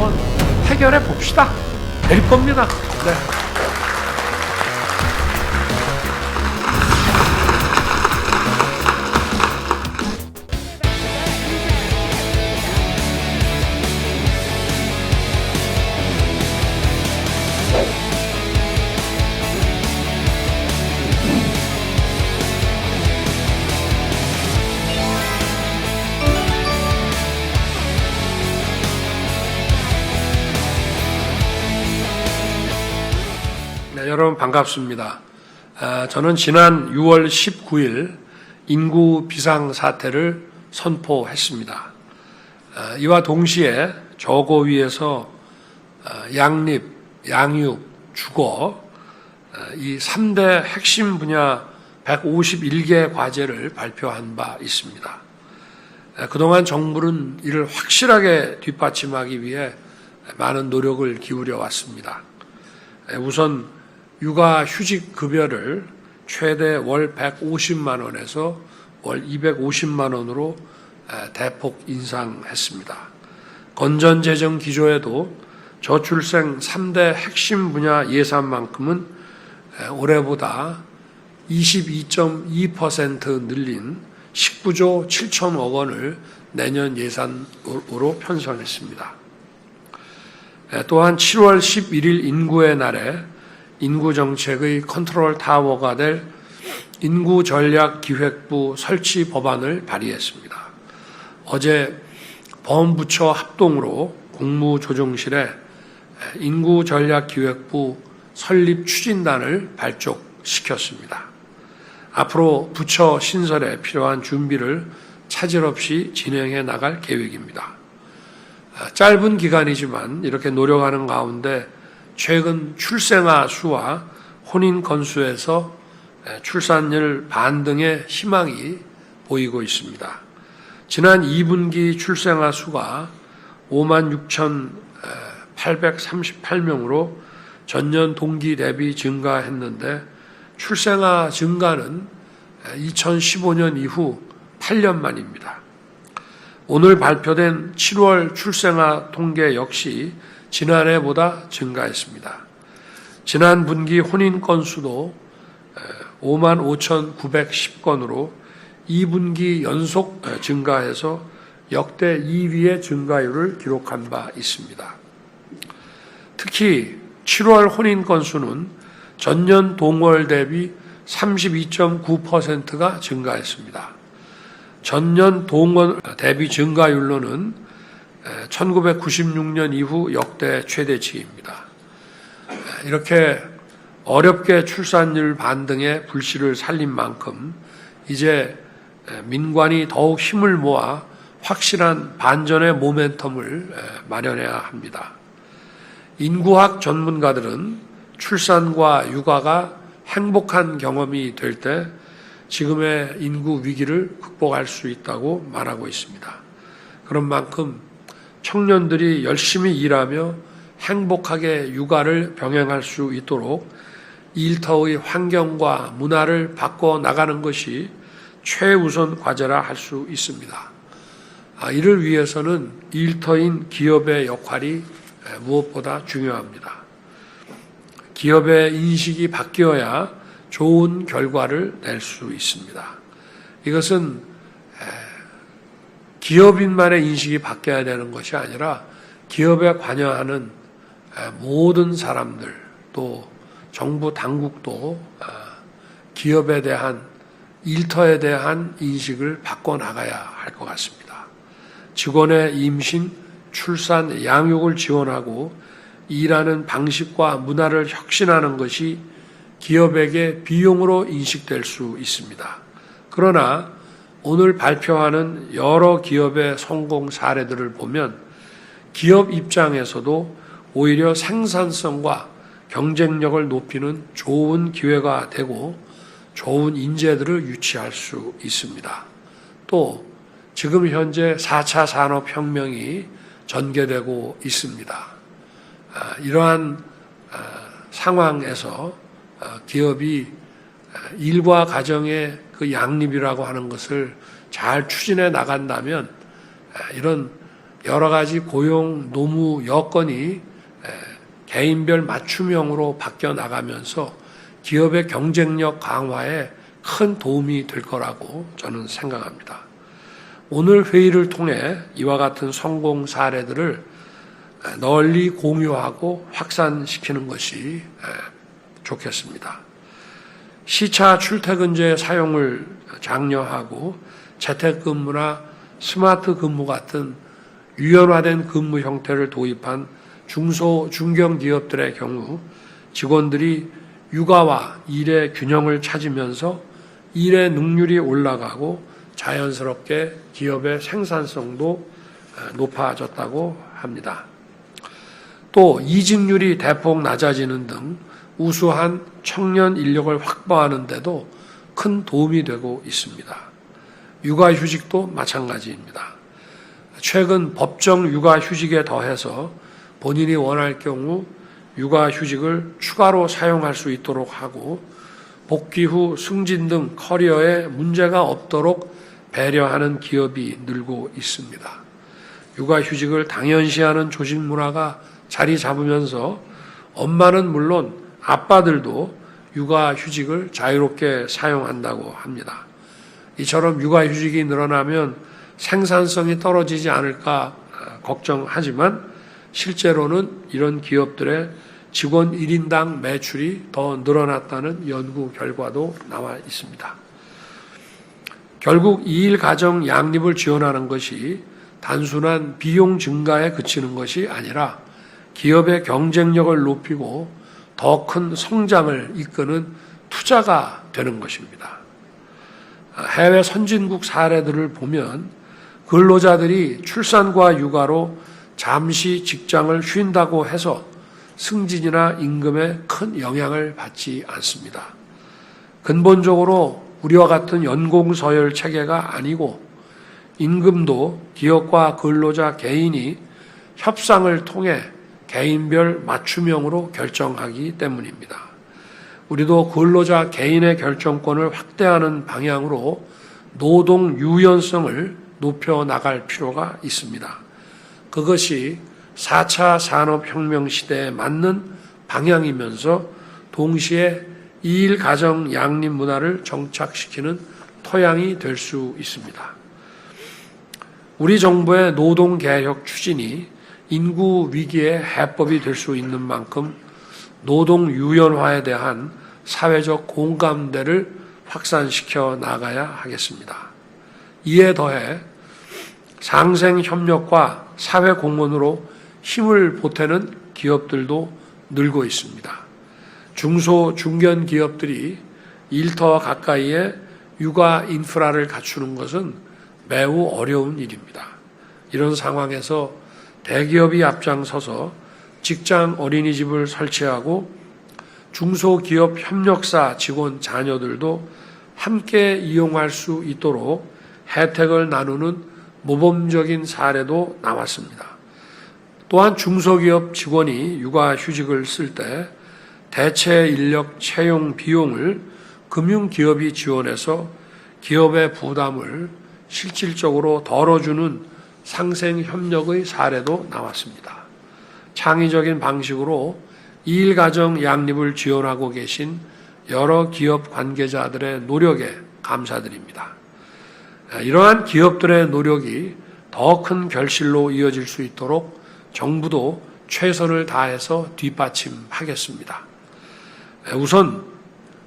한번 해결해 봅시다. 될 겁니다. 네. 여러분 반갑습니다. 아, 저는 지난 6월 19일 인구 비상 사태를 선포했습니다. 아, 이와 동시에 저고 위에서 아, 양립, 양육, 주거 아, 이 3대 핵심 분야 151개 과제를 발표한 바 있습니다. 아, 그동안 정부는 이를 확실하게 뒷받침하기 위해 많은 노력을 기울여 왔습니다. 아, 우선 육아 휴직 급여를 최대 월 150만 원에서 월 250만 원으로 대폭 인상했습니다. 건전 재정 기조에도 저출생 3대 핵심 분야 예산만큼은 올해보다 22.2% 늘린 19조 7천억 원을 내년 예산으로 편성했습니다. 또한 7월 11일 인구의 날에 인구 정책의 컨트롤 타워가 될 인구 전략 기획부 설치 법안을 발의했습니다. 어제 범부처 합동으로 국무조정실에 인구 전략 기획부 설립 추진단을 발족시켰습니다. 앞으로 부처 신설에 필요한 준비를 차질 없이 진행해 나갈 계획입니다. 짧은 기간이지만 이렇게 노력하는 가운데 최근 출생아 수와 혼인 건수에서 출산율 반등의 희망이 보이고 있습니다. 지난 2분기 출생아 수가 5만 6,838명으로 전년 동기 대비 증가했는데 출생아 증가는 2015년 이후 8년 만입니다. 오늘 발표된 7월 출생아 통계 역시 지난해보다 증가했습니다. 지난 분기 혼인 건수도 5만 5,910건으로 2분기 연속 증가해서 역대 2위의 증가율을 기록한 바 있습니다. 특히 7월 혼인 건수는 전년 동월 대비 32.9%가 증가했습니다. 전년 동월 대비 증가율로는 1996년 이후 역대 최대치입니다. 이렇게 어렵게 출산율 반등의 불씨를 살린 만큼 이제 민관이 더욱 힘을 모아 확실한 반전의 모멘텀을 마련해야 합니다. 인구학 전문가들은 출산과 육아가 행복한 경험이 될 때 지금의 인구 위기를 극복할 수 있다고 말하고 있습니다. 그런 만큼 청년들이 열심히 일하며 행복하게 육아를 병행할 수 있도록 일터의 환경과 문화를 바꿔 나가는 것이 최우선 과제라 할 수 있습니다. 아, 이를 위해서는 일터인 기업의 역할이 무엇보다 중요합니다. 기업의 인식이 바뀌어야 좋은 결과를 낼 수 있습니다. 이것은 기업인만의 인식이 바뀌어야 되는 것이 아니라 기업에 관여하는 모든 사람들 또 정부 당국도 기업에 대한 일터에 대한 인식을 바꿔 나가야 할 것 같습니다. 직원의 임신, 출산, 양육을 지원하고 일하는 방식과 문화를 혁신하는 것이 기업에게 비용으로 인식될 수 있습니다. 그러나 오늘 발표하는 여러 기업의 성공 사례들을 보면 기업 입장에서도 오히려 생산성과 경쟁력을 높이는 좋은 기회가 되고 좋은 인재들을 유치할 수 있습니다. 또 지금 현재 4차 산업혁명이 전개되고 있습니다. 아, 이러한 아, 상황에서 아, 기업이 일과 가정의 그 양립이라고 하는 것을 잘 추진해 나간다면 이런 여러 가지 고용 노무 여건이 개인별 맞춤형으로 바뀌어 나가면서 기업의 경쟁력 강화에 큰 도움이 될 거라고 저는 생각합니다. 오늘 회의를 통해 이와 같은 성공 사례들을 널리 공유하고 확산시키는 것이 좋겠습니다. 시차 출퇴근제 사용을 장려하고 재택근무나 스마트 근무 같은 유연화된 근무 형태를 도입한 중소 중견 기업들의 경우 직원들이 육아와 일의 균형을 찾으면서 일의 능률이 올라가고 자연스럽게 기업의 생산성도 높아졌다고 합니다. 또 이직률이 대폭 낮아지는 등 우수한 청년 인력을 확보하는 데도 큰 도움이 되고 있습니다. 육아휴직도 마찬가지입니다. 최근 법정 육아휴직에 더해서 본인이 원할 경우 육아휴직을 추가로 사용할 수 있도록 하고 복귀 후 승진 등 커리어에 문제가 없도록 배려하는 기업이 늘고 있습니다. 육아휴직을 당연시하는 조직 문화가 자리 잡으면서 엄마는 물론 아빠들도 육아휴직을 자유롭게 사용한다고 합니다. 이처럼 육아휴직이 늘어나면 생산성이 떨어지지 않을까 걱정하지만 실제로는 이런 기업들의 직원 1인당 매출이 더 늘어났다는 연구 결과도 나와 있습니다. 결국 2일 가정 양립을 지원하는 것이 단순한 비용 증가에 그치는 것이 아니라 기업의 경쟁력을 높이고 더 큰 성장을 이끄는 투자가 되는 것입니다. 해외 선진국 사례들을 보면 근로자들이 출산과 육아로 잠시 직장을 쉰다고 해서 승진이나 임금에 큰 영향을 받지 않습니다. 근본적으로 우리와 같은 연공 서열 체계가 아니고 임금도 기업과 근로자 개인이 협상을 통해 개인별 맞춤형으로 결정하기 때문입니다. 우리도 근로자 개인의 결정권을 확대하는 방향으로 노동 유연성을 높여 나갈 필요가 있습니다. 그것이 4차 산업혁명 시대에 맞는 방향이면서 동시에 이일 가정 양립 문화를 정착시키는 토양이 될 수 있습니다. 우리 정부의 노동 개혁 추진이 인구 위기의 해법이 될 수 있는 만큼 노동 유연화에 대한 사회적 공감대를 확산시켜 나가야 하겠습니다. 이에 더해 상생 협력과 사회 공헌으로 힘을 보태는 기업들도 늘고 있습니다. 중소 중견 기업들이 일터 가까이에 육아 인프라를 갖추는 것은 매우 어려운 일입니다. 이런 상황에서 대기업이 앞장서서 직장 어린이집을 설치하고 중소기업 협력사 직원 자녀들도 함께 이용할 수 있도록 혜택을 나누는 모범적인 사례도 나왔습니다. 또한 중소기업 직원이 육아휴직을 쓸 때 대체 인력 채용 비용을 금융기업이 지원해서 기업의 부담을 실질적으로 덜어주는 상생 협력의 사례도 나왔습니다. 창의적인 방식으로 이일 가정 양립을 지원하고 계신 여러 기업 관계자들의 노력에 감사드립니다. 이러한 기업들의 노력이 더 큰 결실로 이어질 수 있도록 정부도 최선을 다해서 뒷받침하겠습니다. 우선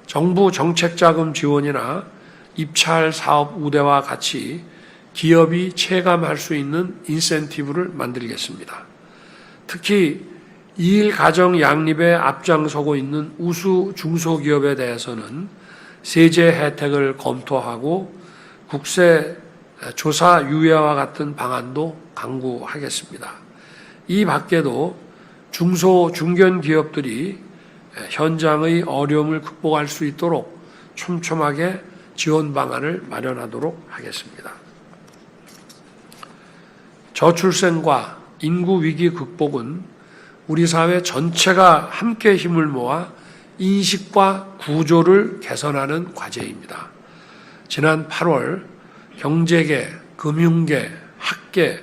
정부 정책 자금 지원이나 입찰 사업 우대와 같이 기업이 체감할 수 있는 인센티브를 만들겠습니다. 특히 이일 가정 양립에 앞장서고 있는 우수 중소기업에 대해서는 세제 혜택을 검토하고 국세 조사 유예와 같은 방안도 강구하겠습니다. 이 밖에도 중소 중견 기업들이 현장의 어려움을 극복할 수 있도록 촘촘하게 지원 방안을 마련하도록 하겠습니다. 저출생과 인구 위기 극복은 우리 사회 전체가 함께 힘을 모아 인식과 구조를 개선하는 과제입니다. 지난 8월 경제계, 금융계, 학계,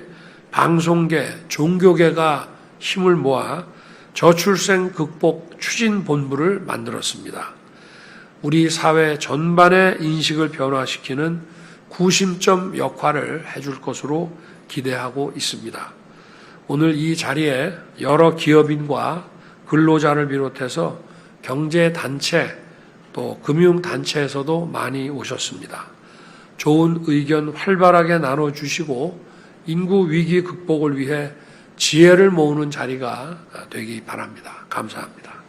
방송계, 종교계가 힘을 모아 저출생 극복 추진 본부를 만들었습니다. 우리 사회 전반의 인식을 변화시키는 구심점 역할을 해줄 것으로 기대하고 있습니다. 오늘 이 자리에 여러 기업인과 근로자를 비롯해서 경제단체 또 금융단체에서도 많이 오셨습니다. 좋은 의견 활발하게 나눠주시고 인구 위기 극복을 위해 지혜를 모으는 자리가 되기 바랍니다. 감사합니다.